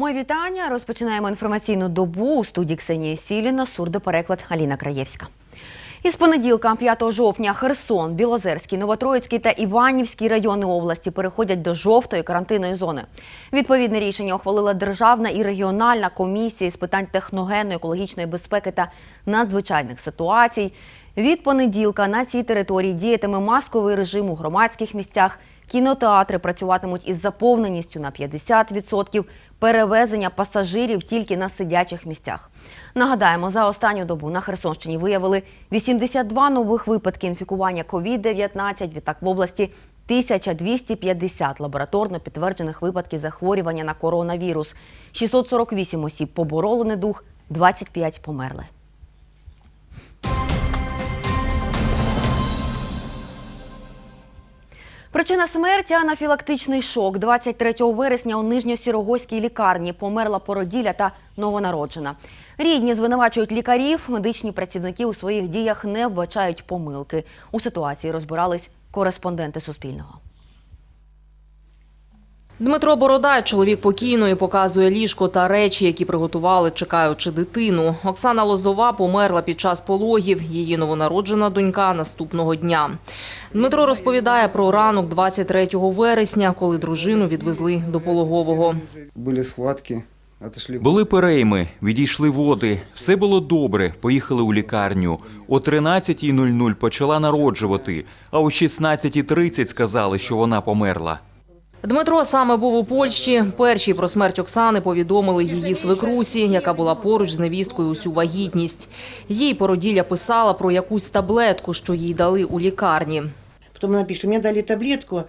Мої вітання. Розпочинаємо інформаційну добу у студії Ксенії Сіліна, сурдопереклад Аліна Краєвська. Із понеділка, 5 жовтня, Херсон, Білозерський, Новотроїцький та Іванівський райони області переходять до жовтої карантинної зони. Відповідне рішення ухвалила Державна і регіональна комісія з питань техногенно-екологічної безпеки та надзвичайних ситуацій. Від понеділка на цій території діятиме масковий режим у громадських місцях. Кінотеатри працюватимуть із заповненістю на 50%, перевезення пасажирів тільки на сидячих місцях. Нагадаємо, за останню добу на Херсонщині виявили 82 нових випадки інфікування COVID-19. Відтак в області 1250 лабораторно підтверджених випадків захворювання на коронавірус. 648 осіб побороли недух, 25 померли. Причина смерті анафілактичний шок. 23 вересня у Нижньосірогойській лікарні померла породілля та новонароджена. Рідні звинувачують лікарів, медичні працівники у своїх діях не вбачають помилки. У ситуації розбирались кореспонденти Суспільного. Дмитро Бородай, чоловік покійної, показує ліжко та речі, які приготували, чекаючи дитину. Оксана Лозова померла під час пологів. Її новонароджена донька наступного дня. Дмитро розповідає про ранок 23 вересня, коли дружину відвезли до пологового. Были схватки. Були перейми, відійшли води. Все було добре. Поїхали у лікарню. О 13.00 почала народжувати, а о 16.30 сказали, що вона померла. Дмитро саме був у Польщі. Перші про смерть Оксани повідомили її свекрусі, яка була поруч з невісткою усю вагітність. Їй породілля писала про якусь таблетку, що їй дали у лікарні. Потім вона пише, мені дали таблетку.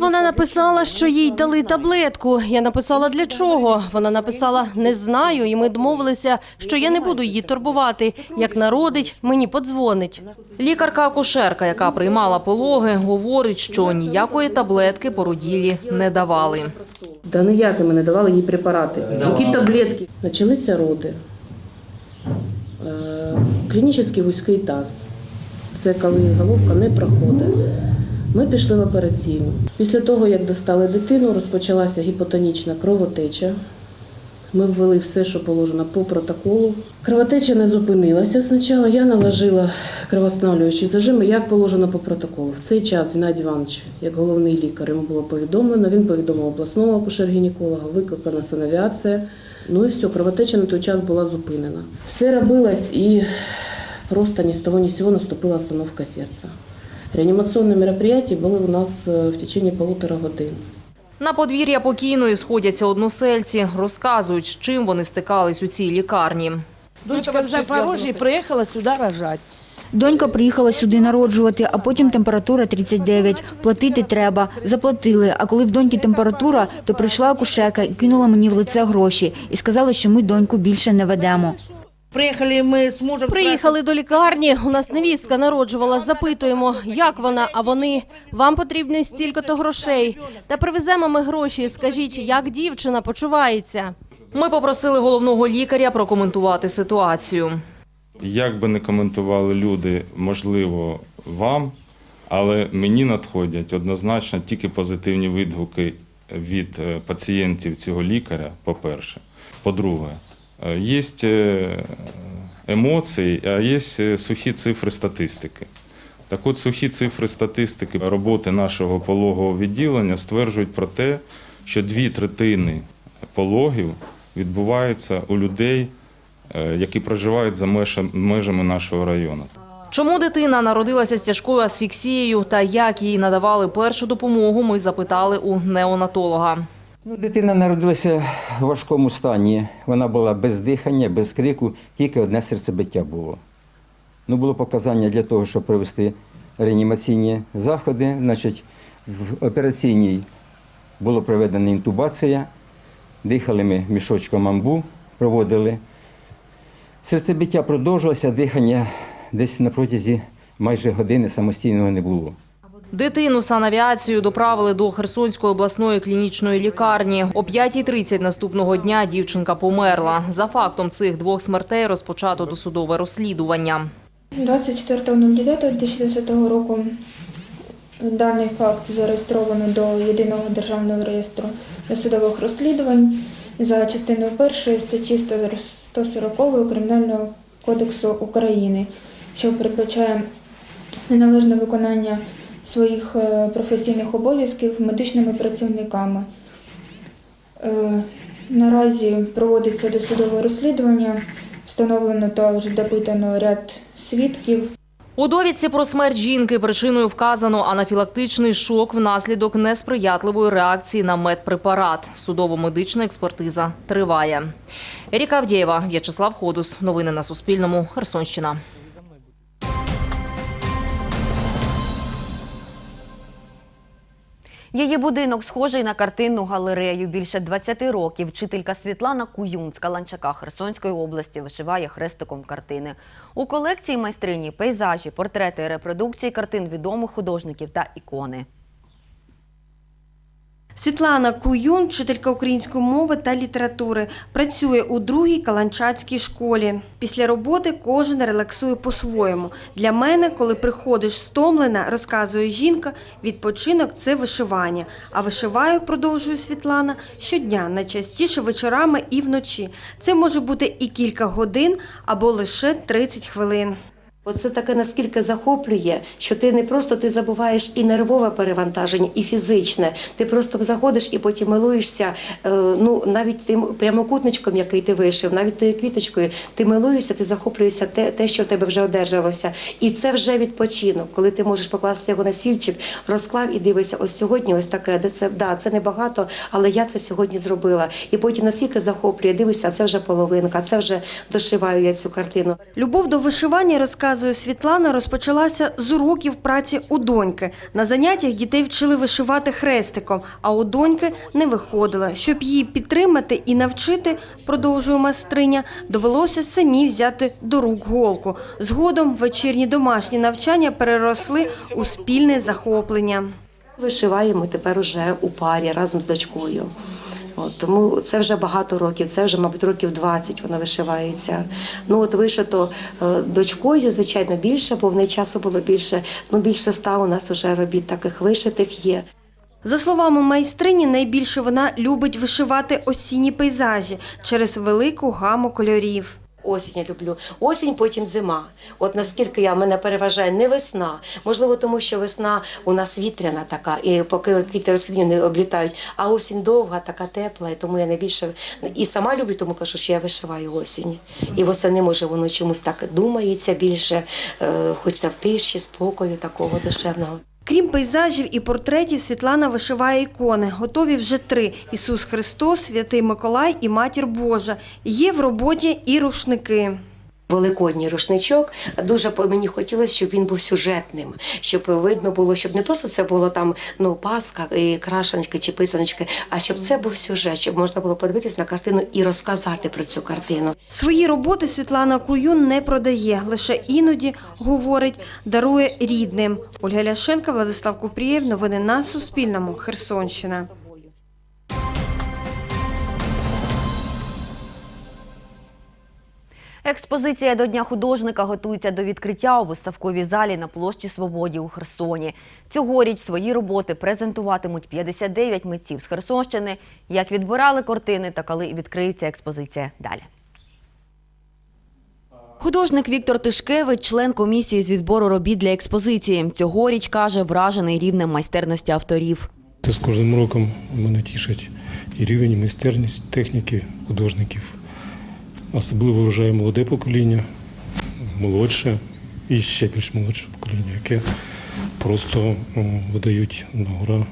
Вона написала, що їй дали таблетку. Я написала для чого. Вона написала не знаю, і ми домовилися, що я не буду її турбувати. Як народить, мені подзвонить. Лікарка-акушерка, яка приймала пологи, говорить, що ніякої таблетки породілі не давали. Да ніякі ми не давали їй препарати. Які таблетки? Почалися роди. Е, Клінічний вузький таз. Це коли головка не проходить. Ми пішли в операційну. Після того, як достали дитину, розпочалася гіпотонічна кровотеча. Ми ввели все, що положено по протоколу. Кровотеча не зупинилася. Спочатку я наложила кровоостанавлюючі зажими, як положено по протоколу. В цей час Геннадій Іванович, як головний лікар, йому було повідомлено. Він повідомив обласного акушер-гінеколога, викликана санавіація. Ну і все, кровотеча на той час була зупинена. Все робилось і просто ні з того ні з сього наступила остановка серця. Реанімаційні мероприятия були у нас е, в течение полутора годин. На подвір'я покійної сходяться односельці, розказують, з чим вони стикались у цій лікарні. Дочка в Запорожжі приїхала сюди рожати. Донька приїхала сюди народжувати, а потім температура 39. Платити треба. Заплатили. А коли в доньки температура, то прийшла акушерка і кинула мені в лице гроші і сказала, що ми доньку більше не ведемо. Приїхали ми з мужем. Приїхали до лікарні. У нас невістка народжувала. Запитуємо, як вона. А вони вам потрібно стільки-то грошей. Та привеземо ми гроші. Скажіть, як дівчина почувається? Ми попросили головного лікаря прокоментувати ситуацію. Як би не коментували люди, можливо, вам, але мені надходять однозначно тільки позитивні відгуки від е, пацієнтів цього лікаря, по-перше. По-друге, е, є е, а є е, сухі цифри статистики. Так от сухі цифри статистики роботи нашого пологового відділення стверджують про те, що дві третини пологів відбуваються у людей, е, які проживають за межа- межами нашого району. Чому дитина народилася з тяжкою асфіксією та як їй надавали першу допомогу, ми запитали у неонатолога. Ну, дитина народилася в важкому стані. Вона була без дихання, без крику, тільки одне серцебиття було. Ну, було показання для того, щоб провести реанімаційні заходи. Значить, в операційній була проведена інтубація, дихали ми мішочком амбу, проводили. Серцебиття продовжилося, дихання десь на протязі майже години самостійного не було. Дитину санавіацію доправили до Херсонської обласної клінічної лікарні. О 5.30 наступного дня дівчинка померла. За фактом цих двох смертей розпочато досудове розслідування. 24.09.2020 року даний факт зареєстровано до Єдиного державного реєстру досудових розслідувань за частиною першої статті 140 Кримінального кодексу України, що передбачає неналежне виконання своїх е, професійних обов'язків медичними працівниками. Е, Наразі проводиться досудове розслідування, встановлено та вже допитано ряд свідків. У довідці про смерть жінки причиною вказано анафілактичний шок внаслідок несприятливої реакції на медпрепарат. Судово-медична експертиза триває. Еріка Авдієва, В'ячеслав Ходус. Новини на Суспільному. Херсонщина. Її будинок схожий на картинну галерею. Більше 20 років вчителька Світлана Куюн з Каланчака Херсонської області вишиває хрестиком картини. У колекції майстрині пейзажі, портрети, репродукції картин відомих художників та ікони. Світлана Куюн, вчителька української мови та літератури, працює у другій каланчацькій школі. Після роботи кожен релаксує по-своєму. Для мене, коли приходиш стомлена, розказує жінка, відпочинок це вишивання. А вишиваю, продовжує Світлана, щодня, найчастіше вечорами і вночі. Це може бути і кілька годин або лише 30 хвилин. Оце таке наскільки захоплює, що ти не просто ти забуваєш і нервове перевантаження, і фізичне. Ти просто заходиш і потім милуєшся. е, Ну навіть тим прямокутничком, який ти вишив, навіть тою квіточкою, ти милуєшся, ти захоплюєшся те, те, що в тебе вже одержалося. І це вже відпочинок, коли ти можеш покласти його на сільчик, розклав і дивишся, ось сьогодні, ось таке, де це да, це небагато, але я це сьогодні зробила. І потім наскільки захоплює, дивишся, це вже половинка, це вже дошиваю я цю картину. Любов до вишивання, розказує Світлана, розпочалася з уроків праці у доньки. На заняттях дітей вчили вишивати хрестиком, а у доньки не виходило. Щоб її підтримати і навчити, продовжує майстриня, довелося самі взяти до рук голку. Згодом вечірні домашні навчання переросли у спільне захоплення. Вишиваємо тепер уже у парі разом з дочкою. От, тому це вже багато років, це вже, мабуть, років 20 воно вишивається. Ну от вишито е, дочкою, звичайно, більше, бо в неї часу було більше. Ну більше ста у нас вже робіт таких вишитих є. За словами майстрині, найбільше вона любить вишивати осінні пейзажі через велику гаму кольорів. Осінь я люблю. Осінь, потім зима. От наскільки я мене переважає не весна. Можливо, тому що весна у нас вітряна така, і поки квіти розквітні не облітають. А осінь довга, така тепла, і тому я найбільше і сама люблю, тому кажу, що я вишиваю осінь. І восени може воно чомусь так думається більше, е, хочеться в тиші, спокою, такого душевного. Крім пейзажів і портретів, Світлана вишиває ікони. Готові вже три: Ісус Христос, Святий Миколай і Матір Божа. Є в роботі і рушники. Великодній рушничок дуже мені хотілося, щоб він був сюжетним, щоб видно було, щоб не просто це було там ну паска і крашенки чи писаночки, а щоб це був сюжет, щоб можна було подивитись на картину і розказати про цю картину. Свої роботи Світлана Куюн не продає, лише іноді, говорить, дарує рідним. Ольга Ляшенка, Владислав Купрієв. Новини на Суспільному. Херсонщина. Експозиція до Дня художника готується до відкриття у виставковій залі на площі Свободі у Херсоні. Цьогоріч свої роботи презентуватимуть 59 митців з Херсонщини. Як відбирали картини та коли відкриється експозиція далі. Художник Віктор Тишкевич, член комісії з відбору робіт для експозиції. Цьогоріч каже, вражений рівнем майстерності авторів. З кожним роком мене тішить і рівень, майстерність техніки художників. Особливо вражає молоде покоління, молодше і ще більш молодше покоління, яке просто видають на гора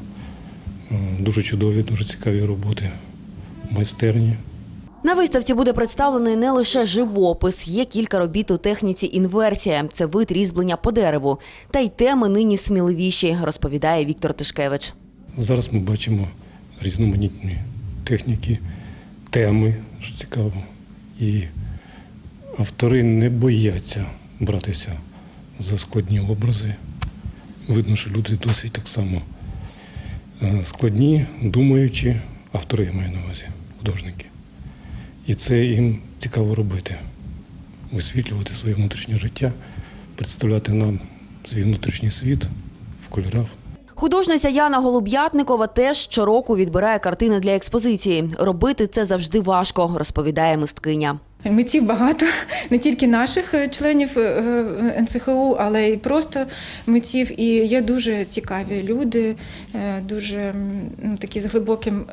дуже чудові, дуже цікаві роботи, майстерні. На виставці буде представлений не лише живопис, є кілька робіт у техніці інверсія. Це вид різьблення по дереву. Та й теми нині сміливіші, розповідає Віктор Тишкевич. Зараз ми бачимо різноманітні техніки, теми, що цікаво. І автори не бояться братися за складні образи. Видно, що люди досить так само е, складні, думаючі, автори я маю на увазі, художники. І це їм цікаво робити, висвітлювати своє внутрішнє життя, представляти нам свій внутрішній світ в кольорах. Художниця Яна Голуб'ятникова теж щороку відбирає картини для експозиції. Робити це завжди важко, розповідає мисткиня. Митців багато, не тільки наших е, членів е, е, НЦХУ, але й просто митців. І є дуже цікаві люди, дуже ну, такі з глибоким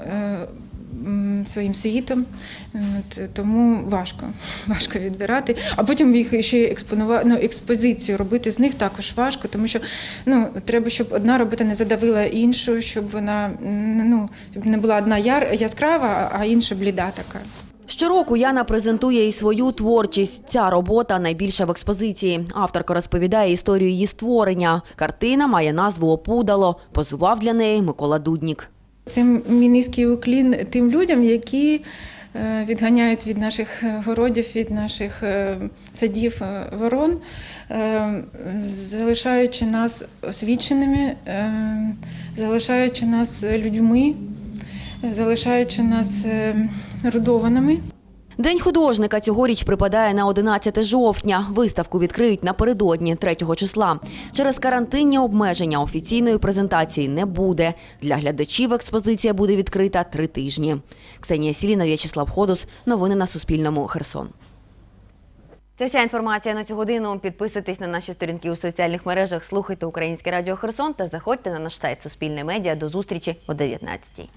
своїм світом. Тому важко, важко відбирати. А потім їх ще експонувати, ну, експозицію робити з них також важко, тому що ну, треба, щоб одна робота не задавила іншу, щоб вона ну, щоб не була одна яр, яскрава, а інша бліда така. Щороку Яна презентує і свою творчість. Ця робота найбільша в експозиції. Авторка розповідає історію її створення. Картина має назву Опудало. Позував для неї Микола Дуднік. Це мій уклін тим людям, які е, відганяють від наших е, городів, від наших е, садів ворон, залишаючи нас освіченими, залишаючи нас людьми, залишаючи нас рудованими. День художника цьогоріч припадає на 11 жовтня. Виставку відкриють напередодні 3 числа. Через карантинні обмеження офіційної презентації не буде. Для глядачів експозиція буде відкрита три тижні. Ксенія Сіліна, В'ячеслав Ходус. Новини на Суспільному. Херсон. Це вся інформація на цю годину. Підписуйтесь на наші сторінки у соціальних мережах, слухайте Українське Радіо Херсон та заходьте на наш сайт Суспільне медіа. До зустрічі о 19